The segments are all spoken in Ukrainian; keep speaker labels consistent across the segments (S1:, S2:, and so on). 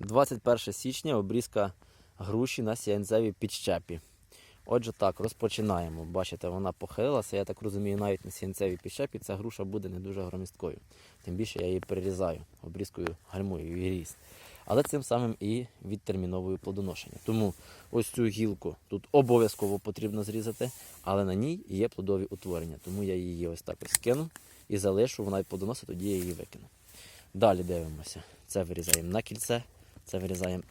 S1: 21 січня обрізка груші на сіянцевій підщепі. Отже, так, розпочинаємо. Бачите, вона похилилася. Я так розумію, навіть на сіянцевій підщепі ця груша буде не дуже громісткою. Тим більше я її перерізаю, обрізкою гальмую її ріст. Але цим самим і відтерміновую плодоношення. Тому ось цю гілку тут обов'язково потрібно зрізати, але на ній є плодові утворення. Тому я її ось так ось кину і залишу, вона й плодоносить, тоді я її викину. Далі дивимося. Це вирізаємо на кільце, це вирізаємо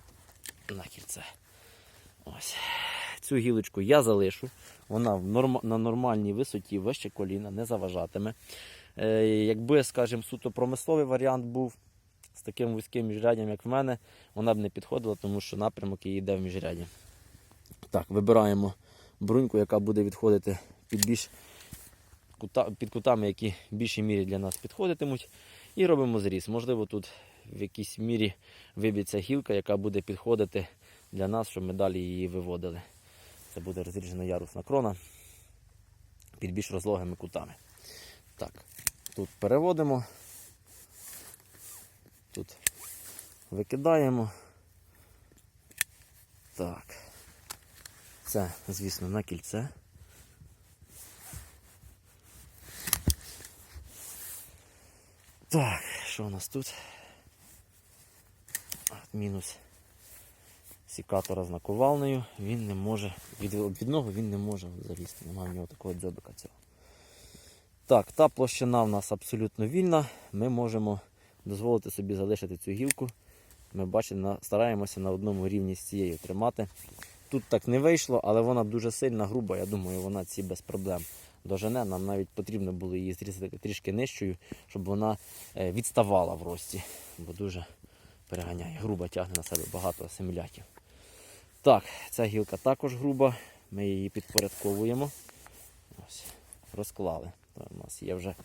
S1: на кільце. Ось. Цю гілочку я залишу. Вона на нормальній висоті вище коліна, не заважатиме. Е, якби, скажімо, суто промисловий варіант був з таким вузьким міжряддям, як в мене, вона б не підходила, тому що напрямок її йде в міжряді. Так, вибираємо бруньку, яка буде відходити під більш під кутами, які в більшій мірі для нас підходитимуть. І робимо зріз. Можливо, тут в якійсь мірі виб'ється гілка, яка буде підходити для нас, щоб ми далі її виводили. Це буде розріжена ярусна крона під більш розлогими кутами. Так, тут переводимо, тут викидаємо. Так. Це, звісно, на кільце. Так, що у нас тут? Мінус сікатора з наковалнею. Він не може, від обвідного він не може залізти. Немає в нього такого дзьобика цього. Так, та площина в нас абсолютно вільна. Ми можемо дозволити собі залишити цю гілку. Ми бачимо, стараємося на одному рівні з цією тримати. Тут так не вийшло, але вона дуже сильна, груба. Я думаю, вона ці без проблем дожене. Нам навіть потрібно було її зрізати трішки нижчою, щоб вона е, відставала в рості, бо дуже переганяє. Груба тягне на себе багато асимілятів. Так, ця гілка також груба. Ми її підпорядковуємо. Ось, розклали. То У нас є вже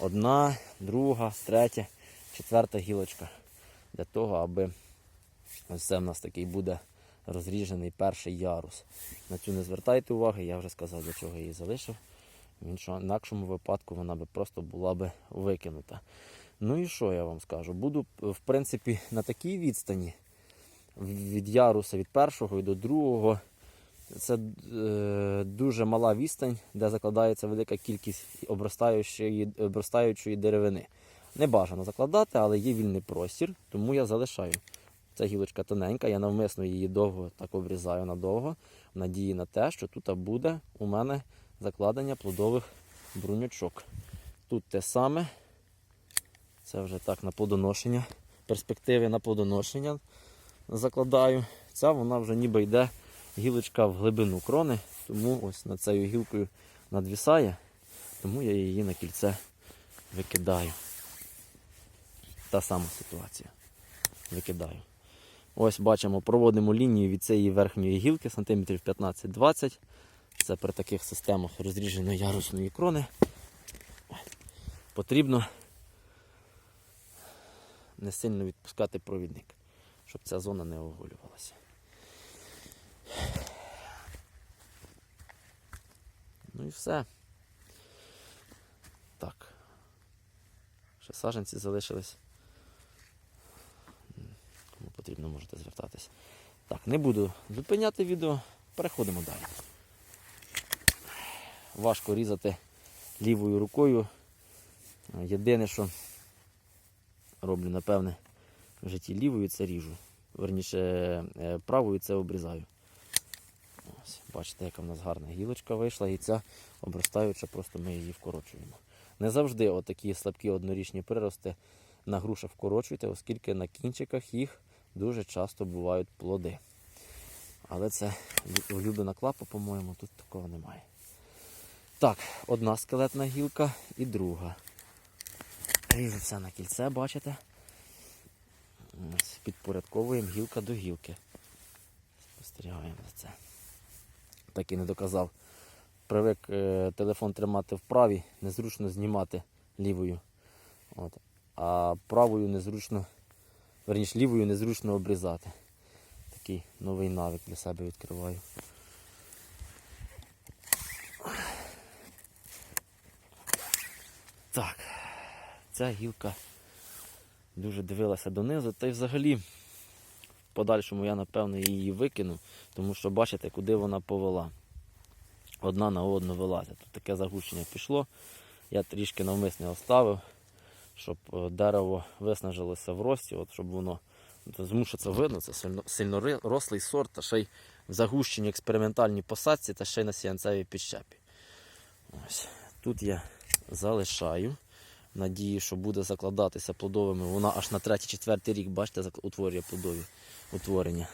S1: одна, друга, третя, четверта гілочка. Для того, аби ось це в нас такий буде розріжений перший ярус. На цю не звертайте уваги, я вже сказав, для чого її залишив. В іншому, інакшому випадку вона би просто була би викинута. Ну і що я вам скажу? Буду, в принципі, на такій відстані від яруса від першого і до другого. Це е, дуже мала відстань, де закладається велика кількість обростаючої, обростаючої деревини. Не бажано закладати, але є вільний простір, тому я залишаю. Ця гілочка тоненька, я навмисно її довго так обрізаю надовго, в надії на те, що тут буде у мене закладення плодових бруньочок. Тут те саме. Це вже так на плодоношення. Перспективи на плодоношення закладаю. Ця вона вже ніби йде гілочка в глибину крони, тому ось над цією гілкою надвісає, тому я її на кільце викидаю. Та сама ситуація. Викидаю. Ось бачимо, проводимо лінію від цієї верхньої гілки сантиметрів 15-20. Це при таких системах розріженої ярусної крони. Потрібно не сильно відпускати провідник, щоб ця зона не оголювалася. Ну і все. Так. Ще саженці залишились. Кому потрібно, можете звертатись. Так, не буду зупиняти відео, переходимо далі. Важко різати лівою рукою. Єдине, що роблю, напевне, в житті лівою це ріжу. Верніше, е, правою це обрізаю. Ось, бачите, яка в нас гарна гілочка вийшла, і ця обростаюча, просто ми її вкорочуємо. Не завжди отакі слабкі однорічні прирости на грушах вкорочуйте, оскільки на кінчиках їх дуже часто бувають плоди. Але це улюблена клапа, по-моєму, тут такого немає. Так, одна скелетна гілка і друга. Ріжу все на кільце, бачите? Підпорядковуємо гілка до гілки. Спостерігаємо за це. Так і не доказав. Привик е, телефон тримати вправі, незручно знімати лівою. От. А правою незручно, верніше лівою незручно обрізати. Такий новий навик для себе відкриваю. Так, ця гілка дуже дивилася донизу, та й взагалі в подальшому я, напевно, її викину, тому що бачите, куди вона повела. Одна на одну вилазить. Тут таке загущення пішло. Я трішки навмисне оставив, щоб е, дерево виснажилося в рості, от, щоб воно. Це видно, це сильно, сильно рослий сорт, та ще й в загущеній експериментальній посадці та ще й на сіянцевій підщепі. Ось. Тут я залишаю. Надію, що буде закладатися плодовими. Вона аж на третій-четвертий рік, бачите, утворює плодові утворення.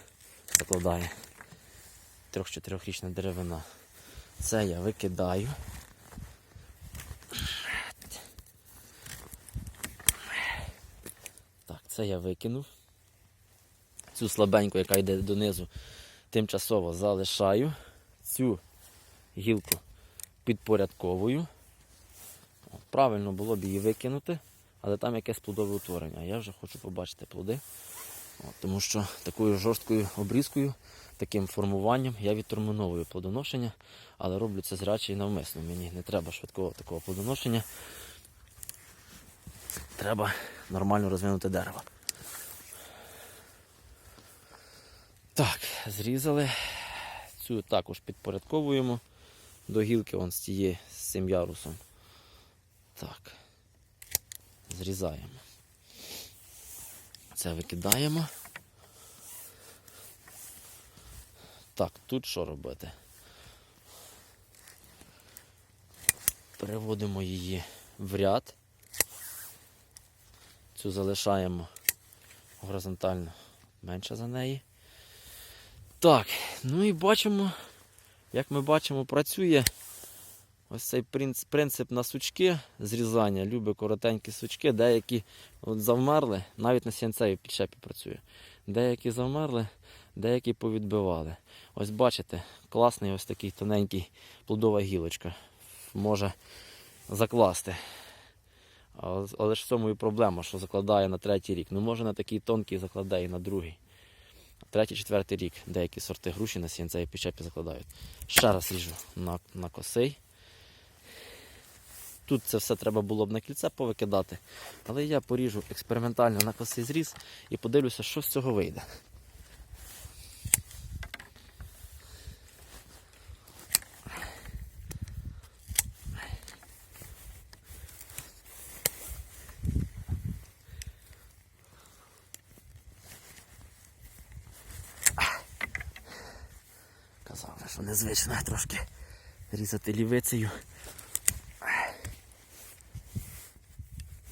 S1: Закладає. Трьох-чотирьохрічна деревина. Це я викидаю. Так, це я викинув. Цю слабеньку, яка йде донизу, тимчасово залишаю. Цю гілку підпорядковую. Правильно було б її викинути, але там якесь плодове утворення. Я вже хочу побачити плоди. От, тому що такою жорсткою обрізкою, таким формуванням я відтерміновую плодоношення, але роблю це зряче і навмисно. Мені не треба швидкого такого плодоношення. Треба нормально розвинути дерево. Так, зрізали. Цю також підпорядковуємо до гілки з тієї з цим ярусом. Так. Зрізаємо. Це викидаємо. Так, тут що робити? Переводимо її в ряд. Цю залишаємо горизонтально менше за неї. Так, ну і бачимо, як ми бачимо, працює ось цей принц- принцип на сучки зрізання. Любить коротенькі сучки, деякі от завмерли, навіть на сінцевій підшепі працює. Деякі завмерли, деякі повідбивали. Ось бачите, класний ось такий тоненький плодова гілочка. Може закласти. Але, ж в цьому і проблема, що закладає на третій рік. Ну може на такий тонкий закладає і на другий. Третій, четвертий рік деякі сорти груші на сінцевій підчепі закладають. Ще раз ріжу на, на косий. Тут це все треба було б на кільце повикидати, але я поріжу експериментально на косий зріз і подивлюся, що з цього вийде. Казав, що незвично трошки різати лівицею.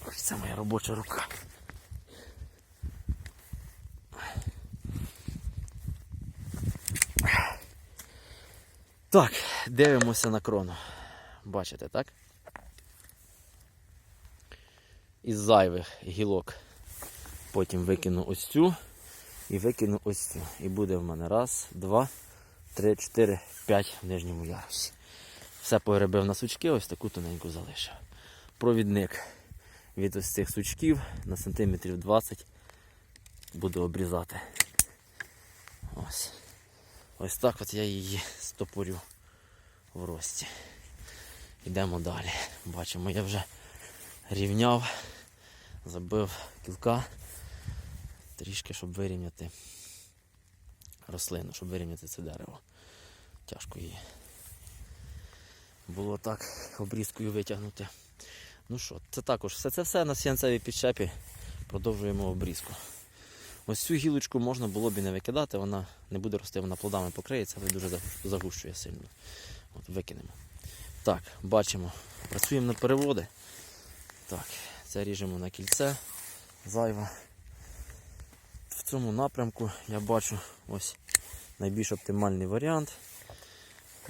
S1: Ось це моя робоча рука. Так, дивимося на крону. Бачите, так? Із зайвих гілок. Потім викину ось цю і викину ось цю. І буде в мене раз, два, три, чотири, п'ять в нижньому ярусі. Все погребив на сучки, ось таку тоненьку залишив. Провідник від ось цих сучків на сантиметрів 20 буду обрізати. Ось. Ось так от я її стопорю в рості. Йдемо далі. Бачимо, я вже рівняв, забив кілка трішки, щоб вирівняти рослину, щоб вирівняти це дерево. Тяжко її. Було так обрізкою витягнути. Ну що, це також все це все на сіянцевій підчепі. Продовжуємо обрізку. Ось цю гілочку можна було б і не викидати, вона не буде рости, вона плодами покриється, але дуже загущує сильно. От, викинемо. Так, бачимо, працюємо на переводи. Так, це ріжемо на кільце зайве. В цьому напрямку я бачу ось найбільш оптимальний варіант.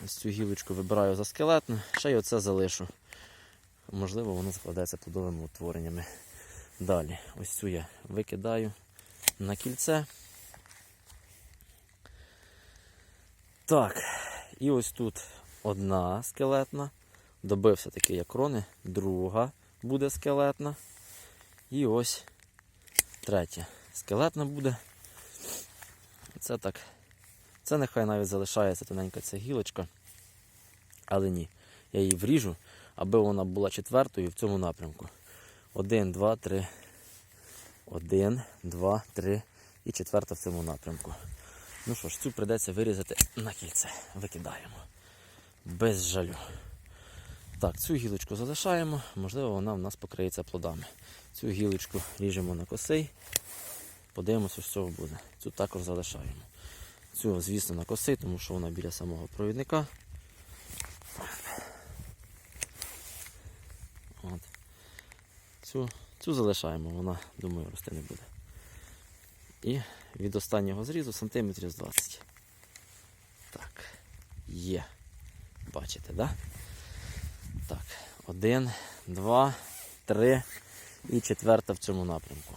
S1: Ось цю гілочку вибираю за скелетну, ще й оце залишу. Можливо, воно закладається плодовими утвореннями. Далі, ось цю я викидаю на кільце. Так, і ось тут одна скелетна. Добився такий як крони, друга буде скелетна. І ось третя. Скелетна буде. Це так. Це нехай навіть залишається тоненька ця гілочка. Але ні, я її вріжу, аби вона була четвертою в цьому напрямку. Один, два, три. Один, два, три, і четверта в цьому напрямку. Ну що ж, цю прийдеться вирізати на кільце. Викидаємо. Без жалю. Так, цю гілочку залишаємо, можливо, вона в нас покриється плодами. Цю гілочку ріжемо на косий. Подивимося, що з цього буде. Цю також залишаємо. Цю, звісно, на косий, тому що вона біля самого провідника. От. Цю, цю залишаємо, вона, думаю, рости не буде. І від останнього зрізу сантиметрів з 20. Так, є. Бачите, да? Так, один, два, три і четверта в цьому напрямку.